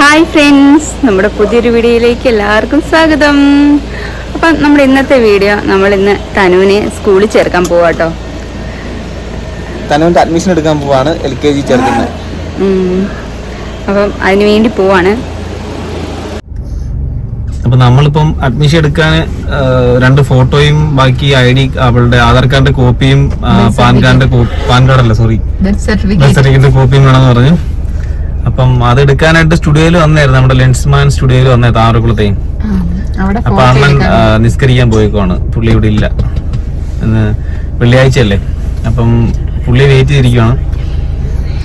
Hi friends നമ്മുടെ പുതിയൊരു വീഡിയോയിലേക്ക് എല്ലാവർക്കും സ്വാഗതം. അപ്പം നമ്മുടെ ഇന്നത്തെ വീഡിയോ നമ്മൾ ഇന്ന് തനുവിനെ സ്കൂളിൽ ചേർക്കാൻ പോവാട്ടോ തനുവിന്റെ അഡ്മിഷൻ എടുക്കാൻ പോവാണ് എൽ കെ ജി ചേർക്കുന്നത്. അപ്പം അതിനു വേണ്ടി പോവാണ്. അപ്പൊ നമ്മളിപ്പം അഡ്മിഷൻ എടുക്കാൻ രണ്ട് ഫോട്ടോയും ബാക്കി ഐ ഡി അവളുടെ ആധാർ കാർഡിന്റെ കോപ്പിയും പാൻ കാർഡിന്റെ പാൻ കാർഡ് അല്ല സോറി ബർത്ത് സർട്ടിഫിക്കറ്റിന്റെ കോപ്പിയും വേണമെന്ന് പറഞ്ഞു. അപ്പം അത് എടുക്കാനായിട്ട് സ്റ്റുഡിയോയിൽ വന്നായിരുന്നു. നമ്മുടെ ലെൻസ്മാൻ സ്റ്റുഡിയോയിൽ വന്നേ ആറുകുളത്തെ അപ്പൊ അണ്ണൻ നിസ്കരിക്കാൻ പോയിക്കോണ് പുള്ളി ഇവിടെ ഇല്ല. വെള്ളിയാഴ്ചയല്ലേ? അപ്പം പുള്ളി വെയിറ്റ് ചെയ്തിരിക്കുവാണ്.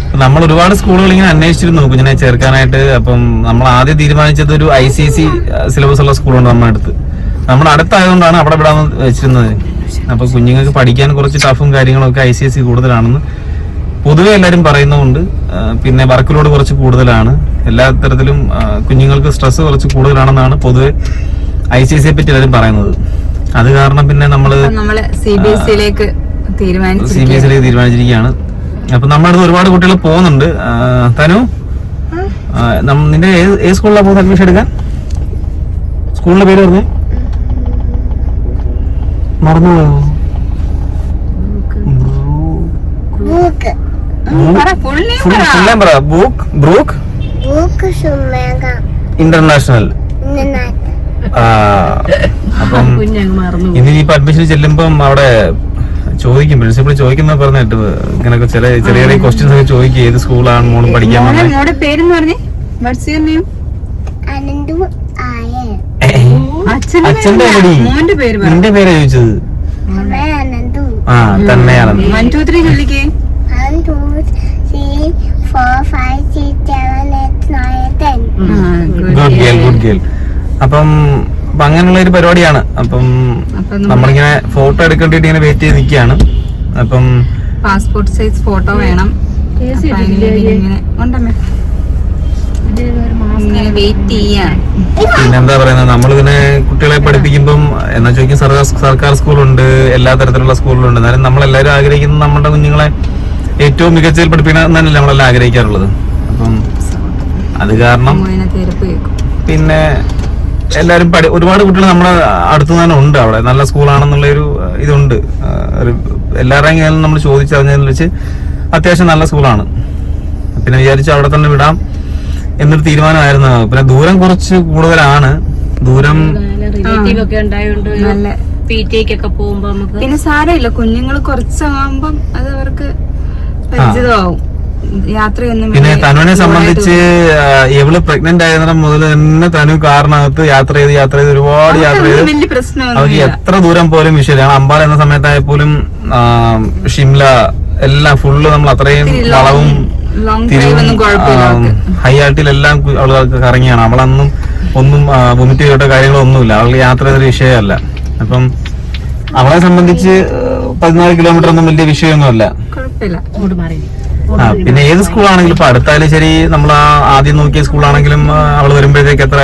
അപ്പൊ നമ്മൾ ഒരുപാട് സ്കൂളുകൾ ഇങ്ങനെ അന്വേഷിച്ചിരുന്നു കുഞ്ഞിനെ ചേർക്കാനായിട്ട്. അപ്പം നമ്മൾ ആദ്യം തീരുമാനിച്ചത് ഒരു ഐ സി സി സിലബസ് ഉള്ള സ്കൂളുണ്ട് നമ്മുടെ അടുത്ത്. നമ്മുടെ അടുത്തായതുകൊണ്ടാണ് അവിടെ വിടാന്ന് വെച്ചിരുന്നത്. അപ്പൊ കുഞ്ഞുങ്ങൾക്ക് പഠിക്കാൻ കുറച്ച് ടഫും കാര്യങ്ങളൊക്കെ ഐ സി എസ് സി കൂടുതലാണെന്ന് പൊതുവെ എല്ലാവരും പറയുന്നുണ്ട് ആ, പിന്നെ വർക്കിലോട് കുറച്ച് കൂടുതലാണ്. എല്ലാ തരത്തിലും കുഞ്ഞുങ്ങൾക്ക് സ്ട്രെസ് കുറച്ച് കൂടുതലാണെന്നാണ് പൊതുവെ ഐ സി സിയെ പറ്റി എല്ലാവരും പറയുന്നത്. അത് കാരണം പിന്നെ നമ്മൾ നമ്മൾ സി ബി എസ് സിയിലേക്ക് തീരുമാനിച്ചിരിക്കുകയാണ്. അപ്പൊ നമ്മുടെ അടുത്ത് ഒരുപാട് കുട്ടികൾ പോകുന്നുണ്ട്. തനു? നിന്റെ ഏത് സ്കൂളിലാണ് പോകുന്നത്? അഡ്മിഷൻ എടുക്കാൻ? സ്കൂളിന്റെ പേര് പറഞ്ഞേ? മറന്നുപോയോ? Full brook? ഇന്റർനാഷണൽ ഇനി അപ്പം ഇനിയിപ്പോ അഡ്മിഷൻ ചെല്ലുമ്പം അവിടെ ചോദിക്കും. പ്രിൻസിപ്പൾ ചോദിക്കുന്ന പറഞ്ഞിട്ട് ഇങ്ങനൊക്കെ ചില ചെറിയ ചെറിയ ക്വസ്റ്റ്യൻസ് ഒക്കെ ചോദിക്കും. ഏത് സ്കൂളാണ് മോളും പഠിക്കാൻ അച്ഛന്റെ നിന്റെ പേരാ ചോദിച്ചത്? ആ തന്നെയാണ്. ഗേൾ അപ്പം അപ്പൊ അങ്ങനെയുള്ള ഒരു പരിപാടിയാണ് അപ്പം നമ്മളിങ്ങനെ ഫോട്ടോ എടുക്കേണ്ടിട്ട് ഇങ്ങനെ വെയിറ്റ് ചെയ്ത് നിൽക്കുകയാണ് അപ്പം പാസ്പോർട്ട് സൈസ് ഫോട്ടോ വേണം. പിന്നെന്താ പറയുന്നത്? നമ്മളിതിനെ കുട്ടികളെ പഠിപ്പിക്കുമ്പം എന്നാ ചോദിക്കും സർക്കാർ സർക്കാർ സ്കൂളുണ്ട് എല്ലാ തരത്തിലുള്ള സ്കൂളുണ്ട് എന്നാലും നമ്മളെല്ലാവരും ആഗ്രഹിക്കുന്നത് നമ്മുടെ കുഞ്ഞുങ്ങളെ ഏറ്റവും മികച്ചതിൽ പഠിപ്പിക്കണം എന്നല്ലേ നമ്മളെല്ലാം ആഗ്രഹിക്കാറുള്ളത്. അപ്പം അത് കാരണം പിന്നെ എല്ലാവരും പഠി ഒരുപാട് കുട്ടികൾ നമ്മുടെ അടുത്ത് തന്നെ ഉണ്ട് അവിടെ. നല്ല സ്കൂളാണെന്നുള്ള ഒരു ഇതുണ്ട്. എല്ലാവരെയും എല്ലാവരുടെയും നമ്മൾ ചോദിച്ചറിഞ്ഞതിൽ വെച്ച് അത്യാവശ്യം നല്ല സ്കൂളാണ്. പിന്നെ വിചാരിച്ചു അവിടെ തന്നെ വിടാം എന്നൊരു തീരുമാനമായിരുന്നു. പിന്നെ ദൂരം കുറച്ച് കൂടുതലാണ്. ദൂരം പിന്നെ സാരമില്ല. കുഞ്ഞുങ്ങൾ കുറച്ചാകുമ്പം അത് അവർക്ക് പരിചിതമാവും. യാത്രയൊന്നും പിന്നെ തനുവിനെ സംബന്ധിച്ച് ഇവൾ പ്രഗ്നന്റ് ആയതിനം മുതൽ തന്നെ തനു കാറിനകത്ത് യാത്ര ചെയ്ത് യാത്ര ചെയ്ത് ഒരുപാട് യാത്ര ചെയ്ത് വലിയ അവർക്ക് എത്ര ദൂരം പോലും വിഷയമില്ല. അമ്പാല എന്ന സമയത്തായപ്പോലും പോലും ഷിംല എല്ലാം ഫുള്ള് നമ്മൾ അത്രയും വളവും ഹൈ ആർട്ടിലെല്ലാം അവൾക്ക്. കറങ്ങിയാണ്. അവളന്നും ഒന്നും വൊമിറ്റ് ചെയ്തിട്ടോ കാര്യങ്ങളോ ഒന്നുമില്ല. അവൾക്ക് യാത്ര ചെയ്തൊരു വിഷയമല്ല. അപ്പം അവളെ സംബന്ധിച്ച് പതിനാല് കിലോമീറ്റർ ഒന്നും വലിയ വിഷയമൊന്നുമല്ല. പിന്നെ ഏത് സ്കൂളാണെങ്കിലും ഇപ്പൊ അടുത്തായാലും ശരി നമ്മൾ ആദ്യം നോക്കിയ സ്കൂളാണെങ്കിലും അവൾ വരുമ്പോഴത്തേക്ക് എത്ര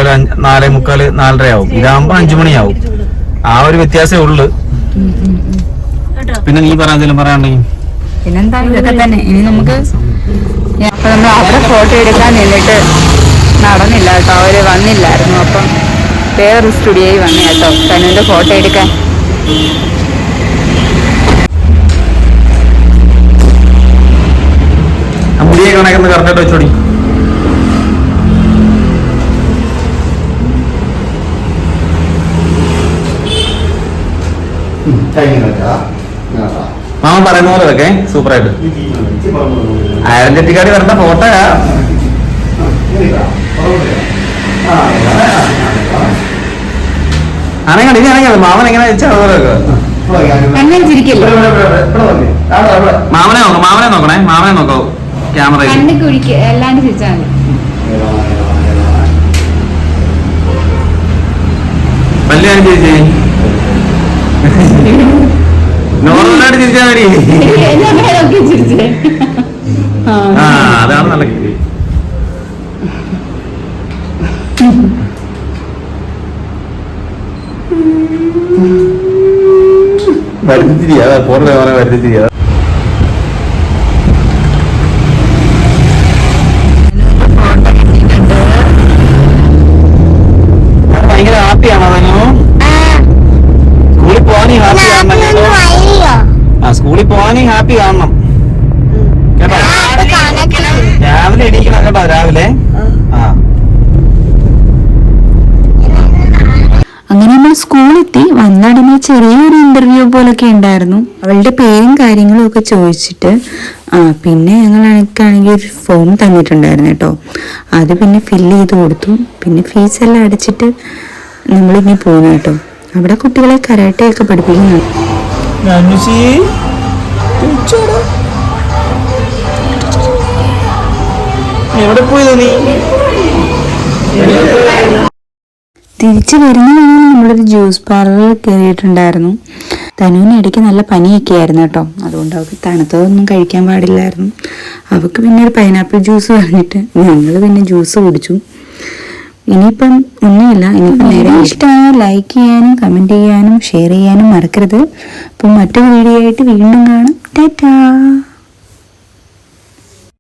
നാല് മുക്കാൽ നാലര ആവും ഇതാകുമ്പോ അഞ്ചു മണിയാവും. ആ ഒരു വ്യത്യാസമേ ഉള്ളു. പിന്നെ നീ പറയാൻ പറയാണെങ്കിൽ പിന്നെന്താ നടന്നില്ല കേട്ടോ. അവർ വന്നില്ലായിരുന്നു. അപ്പം വേറൊരു സ്റ്റുഡിയോയിൽ വന്നു കേട്ടോ. തനുവിന്റെ ഫോട്ടോ എടുക്കാൻ. കണക്കുന്ന കറക്റ്റായിട്ട് വെച്ചോടി. മാമ പറയുന്ന പോലെ വെക്കേ സൂപ്പറായിട്ട്. ഐഡന്റിറ്റി കാർഡ് വരേണ്ട ഫോട്ടോയാ ആണെങ്കിൽ ഇനി ആണെങ്കിൽ മാമൻ എങ്ങനെ വെച്ചാൽ മാമനെ നോക്കാം മാമനെ നോക്കണേ മാമനെ നോക്കോ. ക്യാമറ അല്ലാണ്ട് ചിരിച്ചാൽ മതി. വലിയ ചേച്ചി. നോർമലായിട്ട് ചിരിച്ചാൽ മതി. ചിരിച്ചേ. ആ. അതാണ് നല്ല കിട്ടി. വരുത്തിരിയാ പോലെ വരുത്തിരിയാ ഹാപ്പി ആണോ തനു സ്കൂളിൽ പോവാൻ ഹാപ്പി ആണല്ലോ ആ സ്കൂളിൽ പോവാൻ ഹാപ്പി കാണണം. കേട്ടോ? രാവിലെ എണീക്കണം കേട്ടോ രാവിലെ. ആ. അങ്ങനെ നമ്മൾ സ്കൂളെത്തി വന്നടനെ ചെറിയൊരു ഇന്റർവ്യൂ പോലൊക്കെ ഉണ്ടായിരുന്നു. അവളുടെ പേരും കാര്യങ്ങളും ഒക്കെ ചോദിച്ചിട്ട് ആ പിന്നെ ഞങ്ങൾ എനിക്കാണെങ്കിൽ ഒരു ഫോം തന്നിട്ടുണ്ടായിരുന്നു കേട്ടോ. അത് പിന്നെ ഫില്ല് ചെയ്ത് കൊടുത്തു. പിന്നെ ഫീസ് എല്ലാം അടച്ചിട്ട് നമ്മളിങ്ങനെ പോകുന്നു കേട്ടോ. അവിടെ കുട്ടികളെ കരാട്ടയൊക്കെ പഠിപ്പിക്കുന്നു. അനുഷി എവിടെ പോയത് നീ? തിരിച്ചു വരുന്ന നമ്മളൊരു ജ്യൂസ് പാർലറിൽ കയറിയിട്ടുണ്ടായിരുന്നു. തനുവിന് ഇടയ്ക്ക് നല്ല പനിയൊക്കെ ആയിരുന്നു കേട്ടോ. അതുകൊണ്ട് അവൾക്ക് തണുത്തതൊന്നും കഴിക്കാൻ പാടില്ലായിരുന്നു. അവൾക്ക് പിന്നെ ഒരു പൈനാപ്പിൾ ജ്യൂസ് പറഞ്ഞിട്ട് ഞങ്ങൾ പിന്നെ ജ്യൂസ് കുടിച്ചു. ഇനിയിപ്പം ഒന്നുമില്ല. ഇനിയിപ്പം നേരെ ഇഷ്ടമായ ലൈക്ക് ചെയ്യാനും കമന്റ് ചെയ്യാനും ഷെയർ ചെയ്യാനും മറക്കരുത്. അപ്പം മറ്റൊരു വീഡിയോ ആയിട്ട് വീണ്ടും കാണാം. ടാറ്റാ.